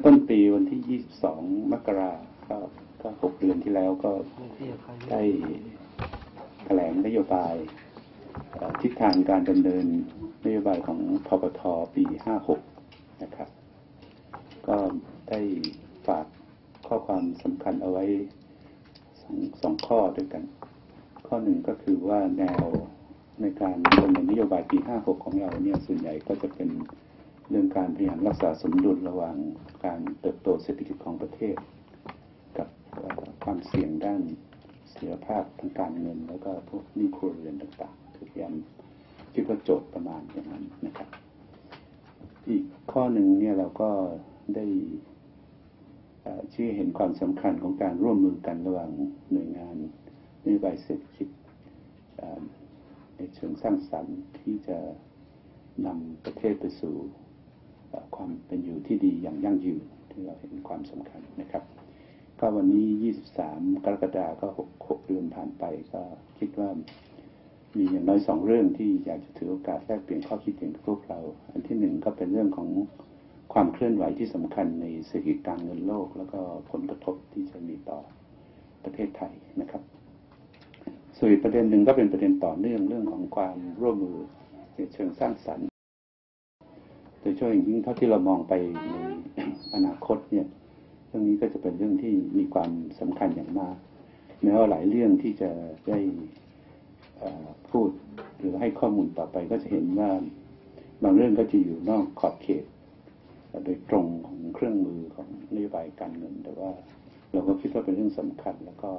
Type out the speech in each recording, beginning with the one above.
ื่อต้นปีวันที่22มกราก็ก็หกเดือนที่แล้วก็ได้แถลงนโยบายทิศทางการดำเนินนโยบายของพปทปี56นะครับ ก็ได้ฝากข้อความสำคัญเอาไว้สองสองข้อด้วยกัน ข้อหนึ่งก็คือว่าแนวในการดำเนินนโยบายปี56ของเราเนี่ยส่วนใหญ่ก็จะเป็น เรื่องการพยายามรักษาสมดุลระหว่างการเติบโตเศรษฐกิจของประเทศ กับความเสี่ยงด้านเสถียรภาพทางการเงิน แล้วก็พวกนี้ครัวเรือนต่างๆคือพยายามคิดว่าโจทย์ประมาณอย่างนั้นนะครับ อีกข้อหนึ่งเนี่ยเราก็ได้ชี้เห็นความสำคัญของการร่วมมือกันระหว่างหน่วยงานนโยบายเศรษฐกิจในเชิงสร้างสรรค์ที่จะนำประเทศไปสู่ ความเป็นอยู่ที่ดีอย่างยั่งยืนที่เราเห็นความสำคัญนะครับ ก็วันนี้ 23 กรกฎาคมก็6 6เดือนผ่านไป ก็คิดว่ามีอย่างน้อยสองเรื่องที่อยากจะถือโอกาสแลกเปลี่ยนข้อคิดเห็นกับพวกเรา อันที่หนึ่งก็เป็นเรื่องของความเคลื่อนไหวที่สำคัญในเศรษฐกิจการเงินโลก แล้วก็ผลกระทบที่จะมีต่อประเทศไทยนะครับ ส่วนประเด็นหนึ่งก็เป็นประเด็นต่อเนื่องเรื่องของความร่วมมือในเชิงสร้างสรรค์ โดยเฉพาะอย่างยิ่งเท่าที่เรามองไปในอนาคตเนี่ย เรื่องนี้ก็จะเป็นเรื่องที่มีความสำคัญอย่างมากแม้ว่าหลายเรื่องที่จะได้พูดหรือให้ข้อมูลต่อไปก็จะเห็นว่าบางเรื่องก็จะอยู่นอกขอบเขต โดยตรงของเครื่องมือของนโยบายการเงิน แต่ว่าเราก็คิดว่าเป็นเรื่องสำคัญ แล้วก็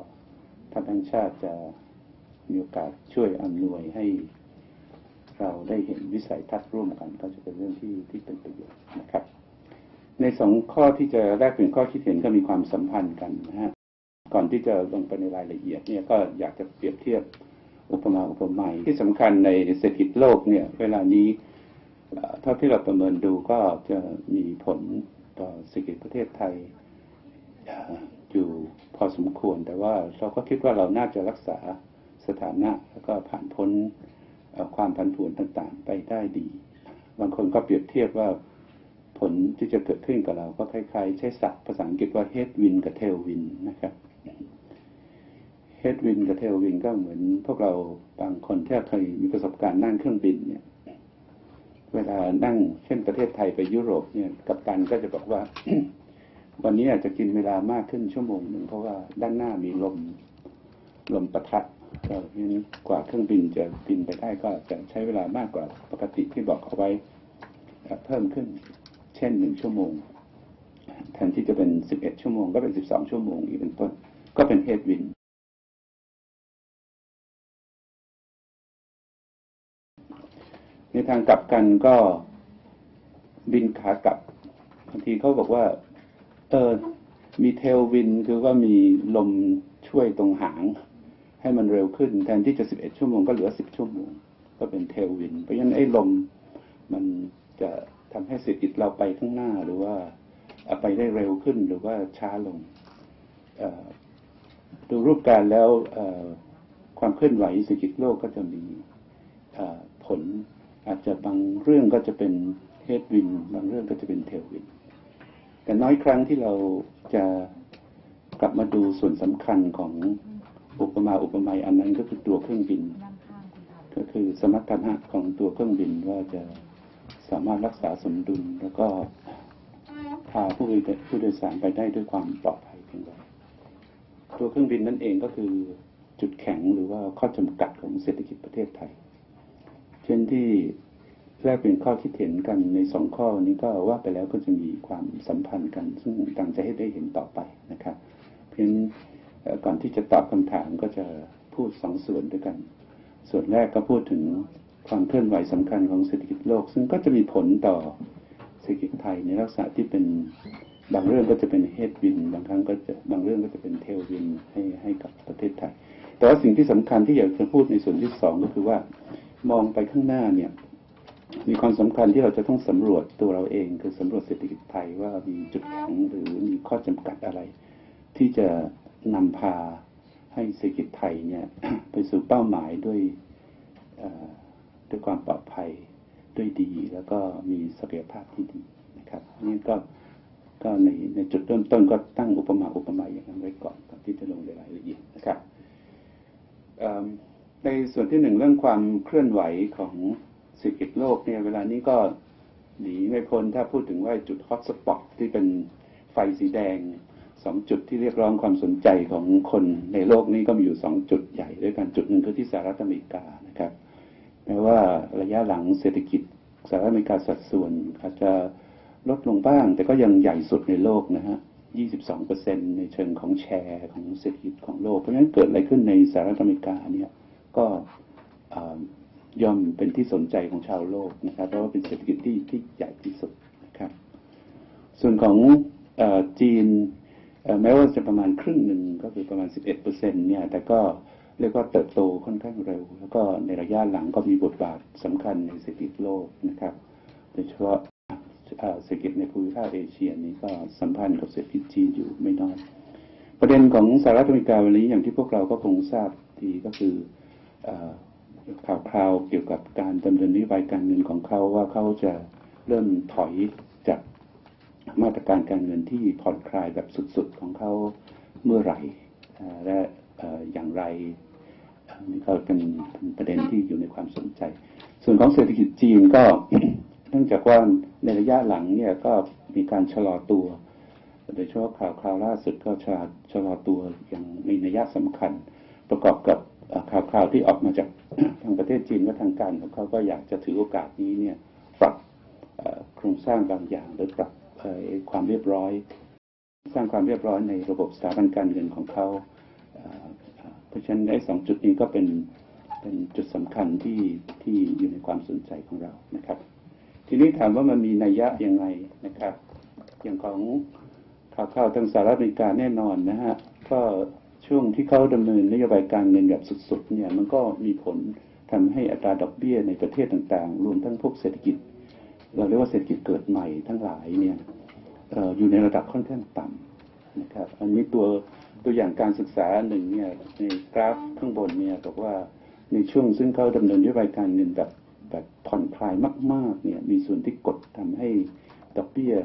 ทางชาติจะมีโอกาสช่วยอำนวยให้ เราได้เห็นวิสัยทัศน์ร่วมกัน ก็จะเป็นเรื่องที่ที่เป็นประโยชน์นะครับ ในสองข้อที่จะแรกเป็นข้อคิดเห็นก็มีความสัมพันธ์กันนะฮะก่อนที่จะลงไปในรายละเอียดเนี่ยก็อยากจะเปรียบเทียบอุปมาอุปไมยที่สำคัญในเศรษฐกิจโลกเนี่ย เวลานี้เท่าที่เราประเมินดูก็จะมีผลต่อเศรษฐกิจประเทศไทยอยู่พอสมควร แต่ว่าเราก็คิดว่าเราน่าจะรักษาสถานะแล้วก็ผ่านพ้น ความผันผวนต่างๆ ไปได้ดี บางคนก็เปรียบเทียบว่าผลที่จะเกิดขึ้นกับเราก็คล้ายๆ ใช้ศัพท์ภาษาอังกฤษว่า headwind กับ tailwind นะครับ headwind กับ tailwind ก็เหมือนพวกเราบางคนที่เคยมีประสบการณ์นั่งเครื่องบินเนี่ย เวลานั่งเช่นประเทศไทยไปยุโรปเนี่ย กัปตันก็จะบอกว่า วันนี้อาจจะกินเวลามากขึ้นชั่วโมงหนึ่งเพราะว่าด้านหน้ามีลมลมประทะ ก็นี้กว่าเครื่องบินจะบินไปได้ก็จะใช้เวลามากกว่าปกติที่บอกเอาไว้เพิ่มขึ้น เช่นหนึ่งชั่วโมงแทนที่จะเป็นสิบเอ็ดชั่วโมงก็เป็นสิบสองชั่วโมงอีกเป็นต้น ก็เป็นเฮดวินในทางกลับกันก็บินขากลับบางทีเขาบอกว่า เออมีเทลวินคือว่ามีลมช่วยตรงหาง ให้มันเร็วขึ้นแทนที่จะ11ชั่วโมงก็เหลือ10ชั่วโมง ก็เป็นเทลวิน เพราะฉะนั้นไอ้ลมมันจะทำให้เศรษฐกิจเราไปข้างหน้าหรือว่าไปได้เร็วขึ้นหรือว่าช้าลงดูรูปการแล้วความเคลื่อนไหวเศรษฐกิจโลกก็จะมีผลอาจจะบางเรื่องก็จะเป็นเฮดวินบางเรื่องก็จะเป็นเทลวินแต่น้อยครั้งที่เราจะกลับมาดูส่วนสำคัญของ อุปมาอุปไมยอันนั้นก็คือตัวเครื่องบิน ก็คือสมรรถนะของตัวเครื่องบินว่าจะสามารถรักษาสมดุลแล้วก็พาผู้ผู้โดยสารไปได้ด้วยความปลอดภัยเพียงไรตัวเครื่องบินนั่นเองก็คือจุดแข็งหรือว่าข้อจำกัดของเศรษฐกิจประเทศไทย เช่นที่แรกเป็นข้อคิดเห็นกันในสองข้อนี้ก็ว่าไปแล้วก็จะมีความสัมพันธ์กัน ซึ่งต่างจะให้ได้เห็นต่อไปนะครับ เพียง ก่อนที่จะตอบคำถามก็จะพูดสองส่วนด้วยกัน ส่วนแรกก็พูดถึงความเคลื่อนไหวสำคัญของเศรษฐกิจโลก ซึ่งก็จะมีผลต่อเศรษฐกิจไทยในลักษณะที่เป็นบางเรื่องก็จะเป็นเฮดวิน บางครั้งก็จะบางเรื่องก็จะเป็นเทลวินให้ให้กับประเทศไทย แต่ว่าสิ่งที่สำคัญที่อยากจะพูดในส่วนที่สองก็คือว่ามองไปข้างหน้าเนี่ย มีความสำคัญที่เราจะต้องสำรวจตัวเราเอง คือสำรวจเศรษฐกิจไทยว่ามีจุดแข็งหรือมีข้อจำกัดอะไร ที่จะ นำพาให้เศรษฐกิจไทยเนี่ยไปสู่เป้าหมายด้วยด้วยความปลอดภัยด้วยดี แล้วก็มีศักยภาพที่ดีนะครับนี่ก็ก็ในในจุดเริ่มต้นก็ตั้งอุปมาอุปไมยอย่างนั้นไว้ก่อนก่อนที่จะลงรายละเอียดนะครับในส่วนที่หนึ่งเรื่องความเคลื่อนไหวของเศรษฐกิจโลกเนี่ยเวลานี้ก็หนีไม่พ้นถ้าพูดถึงว่าจุดฮอตสปอตที่เป็นไฟสีแดง สองจุดที่เรียกร้องความสนใจของคนในโลกนี้ก็มีอยู่สองจุดใหญ่ด้วยกันจุดหนึ่งคือที่สหรัฐอเมริกานะครับแม้ว่าระยะหลังเศรษฐกิจสหรัฐอเมริกาสัดส่วนอาจจะลดลงบ้าง แต่ก็ยังใหญ่สุดในโลกนะฮะ 22%ในเชิงของแชร์ของเศรษฐกิจของโลก เพราะฉะนั้นเกิดอะไรขึ้นในสหรัฐอเมริกาเนี่ยก็ย่อมเป็นที่สนใจของชาวโลกนะครับ เพราะว่าเป็นเศรษฐกิจที่ที่ใหญ่ที่สุดนะครับ ส่วนของอจีน แม้ว่าจะประมาณครึ่งหนึ่งก็คือประมาณ 11%เซ็นเนี่ยแต่ก็เรียกว่าเติบโตค่อนข้างเร็ว แล้วก็ในระยะหลังก็มีบทบาทสำคัญในเศรษฐกิจโลกนะครับโดยเฉพาะเศรษฐกิจในภูมิภาคเอเชียนี้ก็สัมพันธ์กับเศรษฐกิจจีนอยู่ไม่น้อยประเด็นของสหรัฐอเมริกาวันนี้อย่างที่พวกเราก็คงทราบดีก็คือข่าวคราวเกี่ยวกับการดำเนินนโยบายการเงินของเขาว่าเขาจะเริ่มถอย มาตรการการเงินที่ผ่อนคลายแบบสุดๆของเขาเมื่อไหร่และอย่างไรนี่ก็เป็นประเด็นที่อยู่ในความสนใจ ส่วนของเศรษฐกิจจีนก็เนื่องจากว่าในระยะหลังเนี่ยก็มีการชะลอตัว โดยเฉพาะข่าวคราวล่าสุดก็ชะชะลอตัวอย่างมีนัยสำคัญ ประกอบกับข่าวคราวที่ออกมาจากทางประเทศจีนว่าทางการของเขาก็อยากจะถือโอกาสนี้เนี่ยปรับโครงสร้างบางอย่างหรือปรับ ความเรียบร้อย สร้างความเรียบร้อยในระบบสถาบันการเงินของเขาเพราะฉะนั้นไอ้สองจุดนี้ก็เป็นเป็นจุดสำคัญที่ที่อยู่ในความสนใจของเรานะครับ ทีนี้ถามว่ามันมีนัยยะยังไงนะครับ อย่างของข่าวข่าวทางสหรัฐอเมริกาแน่นอนนะฮะก็ช่วงที่เขาดำเนินนโยบายการเงินแบบสุดๆเนี่ยมันก็มีผลทำให้อัตราดอกเบี้ยในประเทศต่างๆ รวมทั้งพวกเศรษฐกิจ เราเรียกว่าเศรษฐกิจเกิดใหม่ทั้งหลายเนี่ยอยู่ในระดับค่อนข้างต่ำนะครับ อันนี้ตัวตัวอย่างการศึกษาหนึ่งเนี่ยในกราฟข้างบนเนี่ยบอกว่าในช่วงซึ่งเขาดำเนินนโยบายการเงินแบบแบบผ่อนคลายมาก ๆ เนี่ยมีส่วนที่กดทำให้ดอกเบี้ย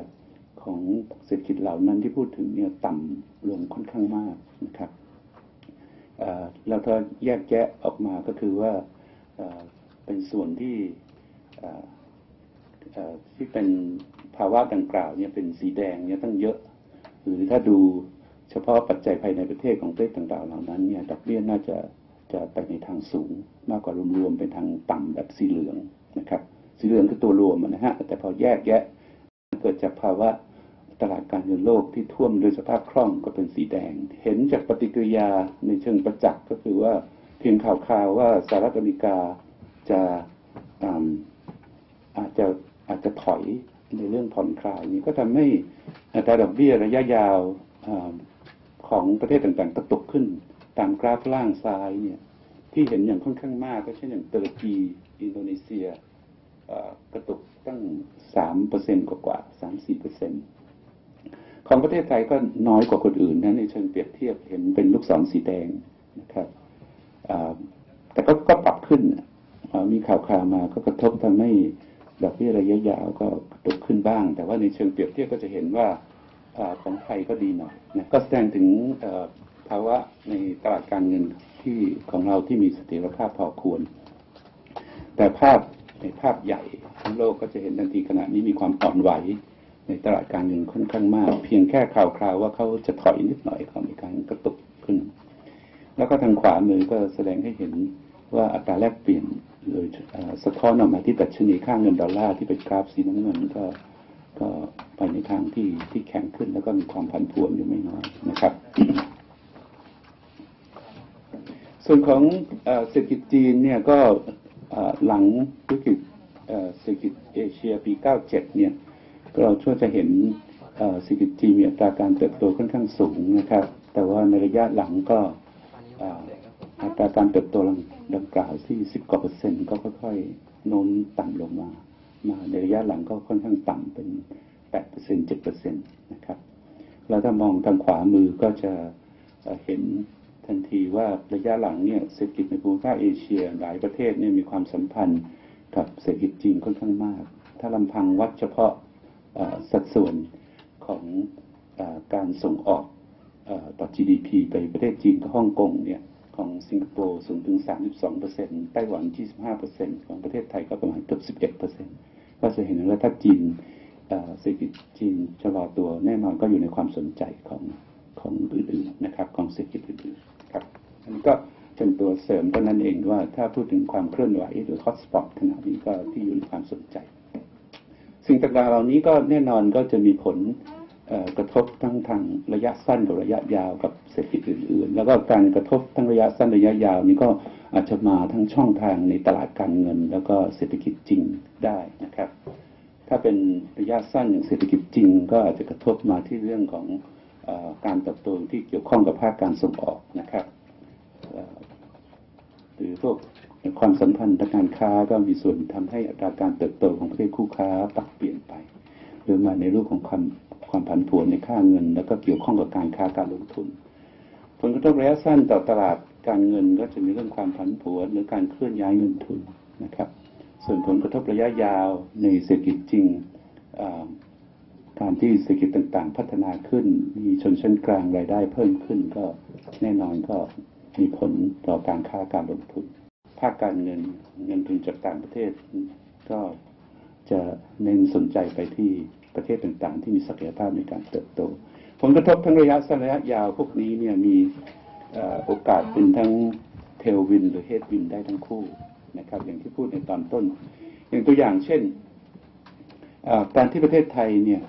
ของเศรษฐกิจเหล่านั้นที่พูดถึงเนี่ยต่ำลงค่อนข้างมากนะครับเราถ้าแยกแยะออกมาก็คือว่าเป็นส่วนที่ ที่เป็นภาวะดังกล่าวเนี่ยเป็นสีแดงเนี่ยตั้งเยอะ หรือถ้าดูเฉพาะปัจจัยภายในประเทศของประเทศต่างๆเหล่านั้นเนี่ยดอกเบี้ยน่าจะจะไปในทางสูง มากกว่ารวมๆเป็นทางต่ำแบบสีเหลืองนะครับ สีเหลืองคือตัวรวมนะฮะแต่พอแยกแยะเกิดจากภาวะตลาดการเงินโลกที่ท่วมโดยสภาพคล่องก็เป็นสีแดง เห็นจากปฏิกิริยาในเชิงประจักษ์ก็คือว่าเพียงข่าวข่าวว่าสหรัฐอเมริกาจะอาจจะ อาจจะถอยในเรื่องผ่อนคลายนี้ก็ทำให้อัตราดอกเบี้ยระยะยาวของประเทศต่างๆตกขึ้น ตามกราฟล่างซ้ายเนี่ยที่เห็นอย่างค่อนข้างมาก ก็เช่นอย่างตุรกีอินโดนีเซียกระตุกตั้งสามเปอร์เซ็นกว่าสามสี่เปอร์เซ็นของประเทศไทยก็น้อยกว่าคนอื่นนะในเชิงเปรียบเทียบเห็นเป็นลูกศรสีแดงนะครับแต่ก็ปรับขึ้นมีข่าวข่าวมาก็กระทบทำให้ ดอกเบี้ยระยะยาวก็ตกขึ้นบ้าง แต่ว่าในเชิงเปรียบเทียบก็จะเห็นว่าของไทยก็ดีหน่อยนะก็แสดงถึงภาวะในตลาดการเงินที่ของเราที่มีเสถียรภาพพอควร แต่ภาพในภาพใหญ่ทั้งโลกก็จะเห็นทันทีขณะนี้มีความอ่อนไหว ในตลาดการเงินค่อนข้างมาก เพียงแค่ข่าวคราวว่าเขาจะถอยนิดหน่อยเขามีการกระตุกขึ้น แล้วก็ทางขวามือก็แสดงให้เห็นว่าอัตราแลกเปลี่ยน โดยสะท้อนออกมาที่ดัชนีค่าเงินดอลลาร์ที่เป็นกราฟสีน้ำเงินก็ก็ไปในทางที่ที่แข็งขึ้นแล้วก็มีความผันผวนอยู่ไม่น้อยนะครับ ส่วนของเศรษฐกิจจีนเนี่ยก็หลังวิกฤตเศรษฐกิจเอเชียปี 97 เนี่ยเราช่วยจะเห็นเศรษฐกิจจีนมีอัตราการเติบโตค่อนข้างสูงนะครับ แต่ว่าในระยะหลังก็ อัตราการเติบโตดังกล่าวที่10กว่าเปอร์เซ็นต์ก็ค่อยๆโน้มต่ำลงมา มาในระยะหลังก็ค่อนข้างต่ำเป็น8เปอร์เซ็นต์7เปอร์เซ็นต์นะครับแล้วถ้ามองทางขวามือก็จะเห็นทันทีว่าระยะหลังเนี่ยเศรษฐกิจในภูมิภาคเอเชียหลายประเทศเนี่ยมีความสัมพันธ์กับเศรษฐกิจจีนค่อนข้างมาก ถ้าลำพังวัดเฉพาะสัดส่วนของอการส่งออกอต่อ GDP ไปประเทศจีนกับฮ่องกงเนี่ย ของสิงคโปร์สูงถึง 32%ไต้หวัน 25%ของประเทศไทยก็ประมาณเกือบ 11%ก็จะเห็นว่าถ้าจีนเศรษฐกิจจีนชะลอตัวแน่นอนก็อยู่ในความสนใจของของอื่นๆนะครับของเศรษฐกิจอื่นๆครับอันนี้ก็เป็นตัวเสริมก็นั่นเองว่าถ้าพูดถึงความเคลื่อนไหวหรือฮอตสปอตขณะนี้ก็ที่อยู่ในความสนใจ สิ่งต่างๆเหล่านี้ก็แน่นอนก็จะมีผล กระทบทั้งทางระยะสั้นกับระยะยาวกับเศรษฐกิจอื่น ๆ แล้วก็การกระทบทั้งระยะสั้นระยะยาวนี้ก็อาจจะมาทั้งช่องทางในตลาดการเงิน แล้วก็เศรษฐกิจจริงได้นะครับ ถ้าเป็นระยะสั้นอย่างเศรษฐกิจจริง ก็อาจจะกระทบมาที่เรื่องของอการเติบโตที่เกี่ยวข้องกับภาคการส่งออกนะครับหรือพวกความสัมพันธ์ทางการค้าก็มีส่วนทำให้อัตราการเติบโตของประเทศคู่ค้าปรับเปลี่ยนไปหรือมาในรูปของความ ความผันผวนในค่าเงิน แล้วก็เกี่ยวข้องกับการค้าการลงทุน ผลกระทบระยะสั้นต่อตลาดการเงินก็จะมีเรื่องความผันผวนหรือการเคลื่อนย้ายเงินทุนนะครับ ส่วนผลกระทบระยะยาวในเศรษฐกิจจริงการที่เศรษฐกิจต่างๆ พัฒนาขึ้น มีชนชั้นกลางรายได้เพิ่มขึ้นก็แน่นอนก็มีผลต่อการค้าการลงทุน ภาคการเงินเงินทุนจากต่างประเทศ ก็จะเน้นสนใจไปที่ ประเทศต่างๆ ที่มีศักยภาพในการเติบโต ผลกระทบทั้งระยะสั้นระยะยาวพวกนี้เนี่ยมีโอกาสเป็นทั้งเทลวิน หรือเฮดวินได้ทั้งคู่นะครับอย่างที่พูดในตอนต้น อย่างตัวอย่างเช่นการที่ประเทศไทยเนี่ย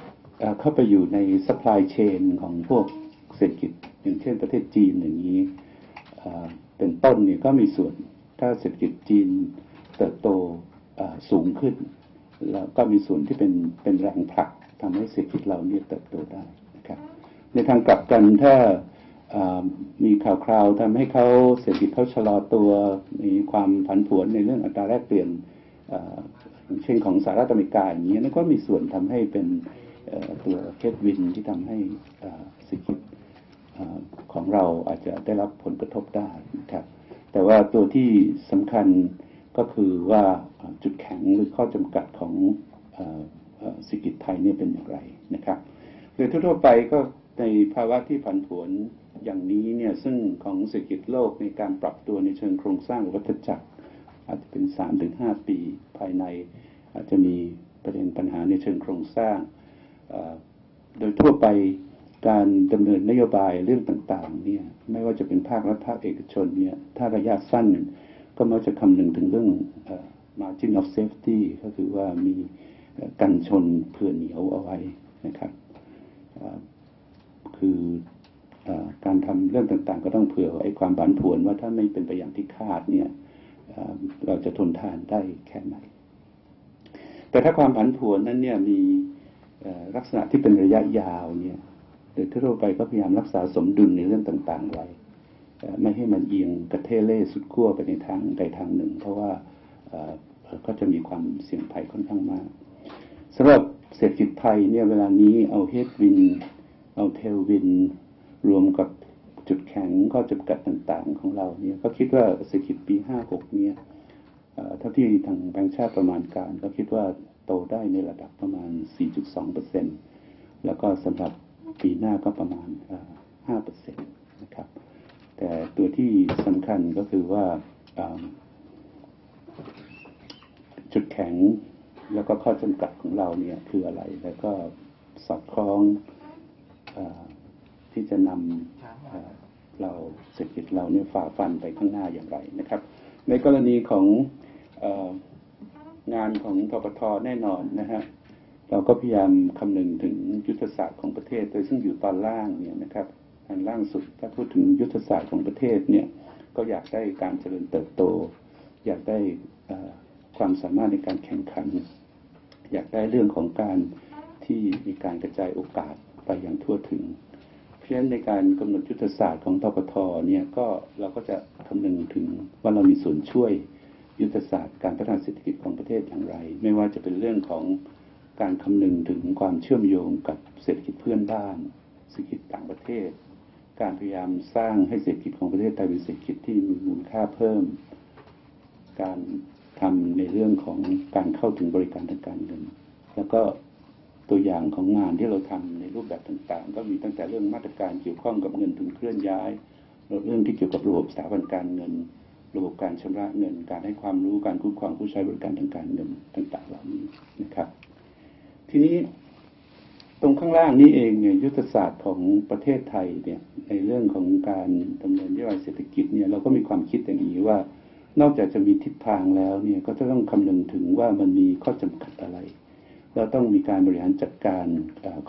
เข้าไปอยู่ในซัพพลายเชนของพวกเศรษฐกิจ อย่างเช่นประเทศจีนอย่างนี้เป็นต้นเนี่ยก็มีส่วนถ้าเศรษฐกิจจีนเติบโตสูงขึ้น แล้วก็มีส่วนที่เป็นเป็นแรงผลัก ทำให้เศรษฐกิจเราเนี่ยเติบโตได้นะครับ ในทางกลับกันถ้ามีข่าวคราวทำให้เขาเศรษฐกิจเขาชะลอตัวมีความผันผวนในเรื่องอัตราแลกเปลี่ยนเช่นของสหรัฐอเมริกาอย่างนี้นั่นก็มีส่วนทำให้เป็นตัวเฮดวินที่ทำให้เศรษฐกิจของเราอาจจะได้รับผลกระทบได้นะครับ แต่ว่าตัวที่สำคัญก็คือว่าจุดแข็งหรือข้อจำกัดของ เศรษฐกิจไทยนี่เป็นอย่างไรนะครับโดยทั่วไปก็ในภาวะที่ผันผวนอย่างนี้เนี่ยซึ่งของเศรษฐกิจโลกในการปรับตัวในเชิงโครงสร้างวัฏจักร อาจจะเป็นสามถึงห้าปีภายใน อาจจะมีประเด็นปัญหาในเชิงโครงสร้าง โดยทั่วไปการดำเนินนโยบายเรื่องต่างๆเนี่ยไม่ว่าจะเป็นภาครัฐภาคเอกชนเนี่ยถ้าระยะสั้นก็มักจะคำนึงถึงเรื่อง margin of safety ก็คือว่ามี กันชนเผื่อเหนียวเอาไว้นะครับคืออการทำเรื่องต่างๆ ก็ต้องเผื่อไอ้ความผันผวนว่าถ้าไม่เป็นไปอย่างที่คาดเนี่ยเราจะทนทานได้แค่ไหน แต่ถ้าความผันผวนนั้นเนี่ยมีลักษณะที่เป็นระยะยาวเนี่ยโดยทั่วไปก็พยายามรักษาสมดุลในเรื่องต่างๆไว้ไม่ให้มันเอียงกระเทเล่สุดขั้วไปในทางใดทางหนึ่ง เพราะว่าก็จะมีความเสี่ยงภัยค่อนข้างมาก สำหรับเศรษฐกิจไทยเนี่ยเวลานี้เอาเฮดวิน เอาเทลวิน รวมกับจุดแข็งข้อจำกัดต่างๆของเราเนี่ยก็คิดว่าเศรษฐกิจปี 56 เนี่ยเท่าที่ทางแบงค์ชาติประมาณการ ก็คิดว่าโตได้ในระดับประมาณ 4.2%แล้วก็สำหรับปีหน้าก็ประมาณ 5%นะครับ แต่ตัวที่สำคัญก็คือว่าจุดแข็ง แล้วก็ข้อจำกัดของเราเนี่ยคืออะไร แล้วก็สอดคล้องอที่จะนำเราเศรษฐกิจเราเนี่ยฝ่าฟันไปข้างหน้าอย่างไรนะครับ ในกรณีของงานของทปทแน่นอนนะฮะเราก็พยายามคำนึงถึงยุทธศาสตร์ของประเทศ โดยซึ่งอยู่ตอนล่างเนี่ยนะครับอันล่างสุดถ้าพูดถึงยุทธศาสตร์ของประเทศเนี่ยก็อยากได้การเจริญเติบโต อยากได้ ความสามารถในการแข่งขัน อยากได้เรื่องของการที่มีการกระจายโอกาสไปอย่างทั่วถึง เพราะฉะนั้นในการกำหนดยุทธศาสตร์ของทปทเนี่ยก็เราก็จะคำนึงถึงว่าเรามีส่วนช่วยยุทธศาสตร์การพัฒนาเศรษฐกิจของประเทศอย่างไร ไม่ว่าจะเป็นเรื่องของการคำนึงถึงความเชื่อมโยงกับเศรษฐกิจเพื่อนบ้านเศรษฐกิจต่างประเทศ การพยายามสร้างให้เศรษฐกิจของประเทศไทยเป็นเศรษฐกิจที่มีมูลค่าเพิ่ม การ ทำในเรื่องของการเข้าถึงบริการทางการเงิน แล้วก็ตัวอย่างของงานที่เราทำในรูปแบบต่างๆ ก็มีตั้งแต่เรื่องมาตรการเกี่ยวข้องกับเงินทุนเคลื่อนย้ายเรื่องที่เกี่ยวกับระบบสถาบันการเงิน ระบบการชำระเงิน การให้ความรู้การคุ้มครองผู้ใช้บริการทางการเงินต่างๆ เหล่านี้นะครับ ทีนี้ตรงข้างล่างนี้เองเนี่ยยุทธศาสตร์ของประเทศไทยเนี่ยในเรื่องของการดำเนินนโยบายเศรษฐกิจเนี่ยเราก็มีความคิดอย่างนี้ว่า นอกจากจะมีทิศทางแล้วเนี่ยก็จะต้องคำนึงถึงว่ามันมีข้อจำกัดอะไรเราต้องมีการบริหารจัดการ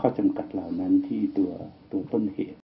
ข้อจำกัดเหล่านั้นที่ตัวตัวต้นเหตุ